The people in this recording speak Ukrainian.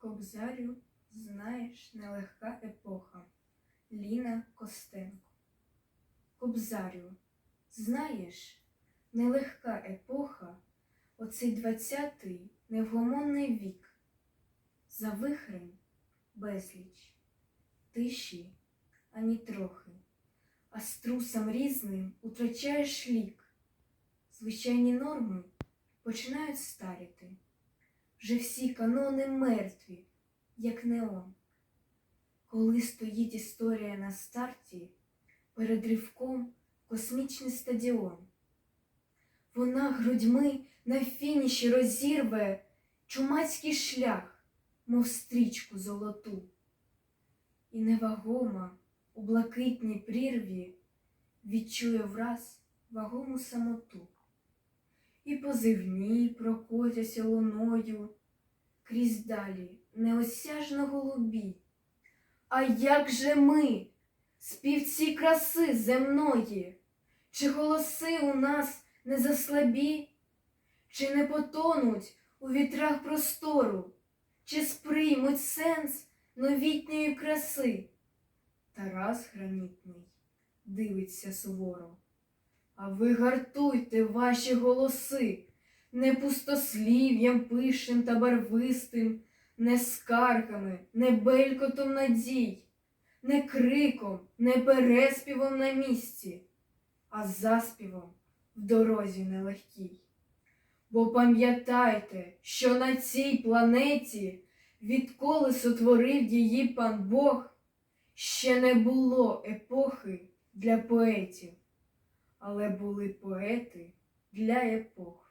Кобзарю, знаєш, нелегка епоха. Ліна Костенко. Кобзарю, знаєш, нелегка епоха, оцей двадцятий невгомонний вік. За вихрем безліч, тиші ані трохи, а струсам різним утрачаєш лік. Звичайні норми починають старіти. Вже всі канони мертві, як неон. Коли стоїть історія на старті, перед ривком космічний стадіон. Вона грудьми на фініші розірве чумацький шлях, мов стрічку золоту. І невагома у блакитній прірві відчує враз вагому самоту. І позивні прокотяться луною крізь далі неосяжно голубі. А як же ми, співці краси земної, чи голоси у нас не заслабі, чи не потонуть у вітрах простору, чи сприймуть сенс новітньої краси? Тарас гранітний дивиться суворо. А ви гартуйте ваші голоси, не пустослів'ям пишем та барвистим, не скаргами, не белькотом надій, не криком, не переспівом на місці, а заспівом в дорозі нелегкій. Бо пам'ятайте, що на цій планеті, відколи сотворив її пан Бог, ще не було епохи для поетів але були поети для епох.